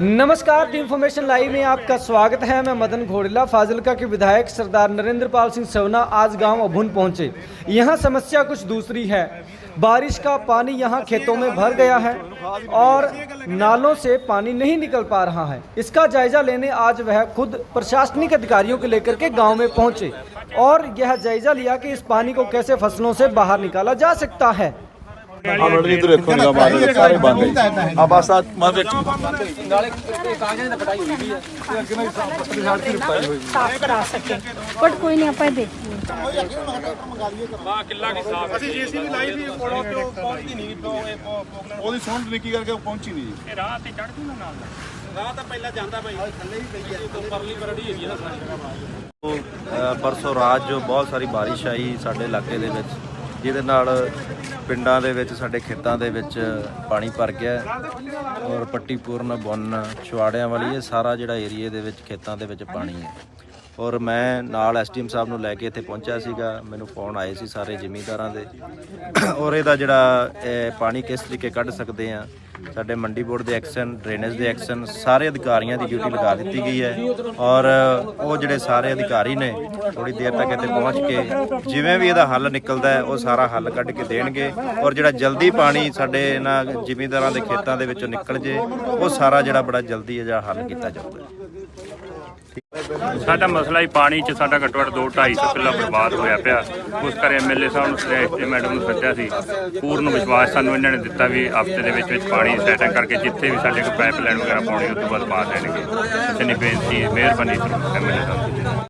नमस्कार दी information live में आपका स्वागत है। मैं मदन घोड़िला, फाजिलका के विधायक सरदार नरेंद्र पाल सिंह सवना आज गाँव अभुन पहुँचे। यहाँ समस्या कुछ दूसरी है। बारिश का पानी यहाँ खेतों में भर गया है और नालों से पानी नहीं निकल पा रहा है। इसका जायजा लेने आज वह खुद प्रशासनिक अधिकारियों को लेकर के गाँव में पहुँचे और यह जायजा लिया कि इस पानी को कैसे फ़सलों से बाहर निकाला जा सकता है। ਆ ਬੜੀ ਇਧਰ ਦੇਖੋ ਮਾਰੋ ਸਾਰੇ ਬੰਦ ਹੈ ਆ ਬਸ ਆ ਮੈਂ ਵਿੱਚ ਸਾਫ਼ ਕਰਾ ਸਕੇ। ਬਟ ਕੋਈ ਨਹੀਂ ਆਪਾਂ ਇਹ ਦੇਖੀਏ ਅਸੀਂ ਜੀਸੀਬੀ ਲਾਈ ਸੀ ਕੋਲੋਂ ਤੇ ਉਹ ਪਹੁੰਚਦੀ ਨਹੀਂ ਉਹਦੀ ਸੁੰਡ ਨਿੱਕੀ ਕਰਕੇ ਉਹ ਪਹੁੰਚੀ ਨਹੀਂ ਇਹ ਰਾਹ ਤੇ ਚੜ ਜੂਗਾ ਨਾਲ। ਰਾਹ ਤਾਂ ਪਹਿਲਾਂ ਜਾਂਦਾ ਭਾਈ। ਥੱਲੇ ਵੀ ਪਈ ਹੈ। ਪਰਲੀ ਪਰੜੀ ਨਾ ਸਾਰੀ। ਪਰਸੋਂ ਰਾਤ ਜੋ ਬਹੁਤ ਸਾਰੀ ਬਾਰਿਸ਼ ਆਈ ਸਾਡੇ ਇਲਾਕੇ ਦੇ ਵਿੱਚ। ਜਿਹਦੇ ਨਾਲ ਪਿੰਡਾਂ ਦੇ ਵਿੱਚ, ਸਾਡੇ ਖੇਤਾਂ ਦੇ ਵਿੱਚ ਪਾਣੀ ਭਰ ਗਿਆ ਔਰ ਪੱਟੀ ਪੂਰਨ ਬੁੰਨ ਛੁਆੜਿਆਂ ਵਾਲੀ ਇਹ ਸਾਰਾ ਜਿਹੜਾ ਏਰੀਏ ਦੇ ਵਿੱਚ, ਖੇਤਾਂ ਦੇ ਵਿੱਚ ਪਾਣੀ ਹੈ। ਔਰ ਮੈਂ ਨਾਲ ਐਸਡੀਐਮ ਸਾਹਿਬ ਨੂੰ ਲੈ ਕੇ ਇੱਥੇ ਪਹੁੰਚਿਆ ਸੀਗਾ। ਮੈਨੂੰ ਫੋਨ ਆਏ ਸੀ ਸਾਰੇ ਜ਼ਿਮੀਂਦਾਰਾਂ ਦੇ। ਔਰ ਇਹਦਾ ਜਿਹੜਾ ਪਾਣੀ ਕਿਸ ਤਰੀਕੇ ਕੱਢ ਸਕਦੇ ਆ, ਸਾਡੇ ਮੰਡੀ ਬੋਰਡ ਦੇ ਐਕਸ਼ਨ, ਡਰੇਨੇਜ ਦੇ ਐਕਸ਼ਨ, ਸਾਰੇ ਅਧਿਕਾਰੀਆਂ ਦੀ ਡਿਊਟੀ ਲਗਾ ਦਿੱਤੀ ਗਈ ਹੈ। ਔਰ ਉਹ ਜਿਹੜੇ ਸਾਰੇ ਅਧਿਕਾਰੀ ਨੇ ਥੋੜੀ ਦੇਰ ਤੱਕ ਇੱਥੇ ਪਹੁੰਚ ਕੇ, ਜਿਵੇਂ ਵੀ ਇਹਦਾ ਹੱਲ ਨਿਕਲਦਾ ਹੈ, ਉਹ ਸਾਰਾ ਹੱਲ ਕੱਢ ਕੇ ਦੇਣਗੇ। ਔਰ ਜਿਹੜਾ ਜਲਦੀ ਪਾਣੀ ਸਾਡੇ ਇਹਨਾਂ ਜ਼ਿਮੀਂਦਾਰਾਂ ਦੇ ਖੇਤਾਂ ਦੇ ਵਿੱਚੋਂ ਨਿਕਲ ਜੇ, ਉਹ ਸਾਰਾ ਜਿਹੜਾ ਬੜਾ ਜਲਦੀ ਜਿਹੜਾ ਹੱਲ ਕੀਤਾ ਜਾਊਗਾ। ਸਾਡਾ ਮਸਲਾ ਹੀ ਪਾਣੀ ਚ, ਸਾਡਾ ਘੱਟੋ ਘੱਟ 2 250 ਕਿੱਲਾ ਬਰਬਾਦ ਹੋਇਆ ਪਿਆ। ਉਸ ਕਰੇ ਐਮਐਲਏ ਸਾਹਿਬ ਨੂੰ ਸ੍ਰੇਸ਼ ਮੈਡਮ ਨੂੰ ਸੱਦਿਆ ਸੀ। ਪੂਰਨ ਵਿਸ਼ਵਾਸ ਸਾਨੂੰ ਇਹਨਾਂ ਨੇ ਦਿੱਤਾ ਵੀ ਹਫ਼ਤੇ ਦੇ ਵਿੱਚ ਵਿੱਚ ਪਾਣੀ ਸੈਟਿੰਗ ਕਰਕੇ ਜਿੱਥੇ ਵੀ ਸਾਡੇ ਕੋਲ ਪਾਈਪਲਾਈਨ ਵਗੈਰਾ ਪਾਉਣੀ, ਉਸ ਤੋਂ ਬਾਅਦ ਪਾ ਦੇਣਗੇ। ਇਤਨੀ ਬੇਨਤੀ ਹੈ, ਮਿਹਰਬਾਨੀ ਐਮਐਲਏ ਸਾਹਿਬ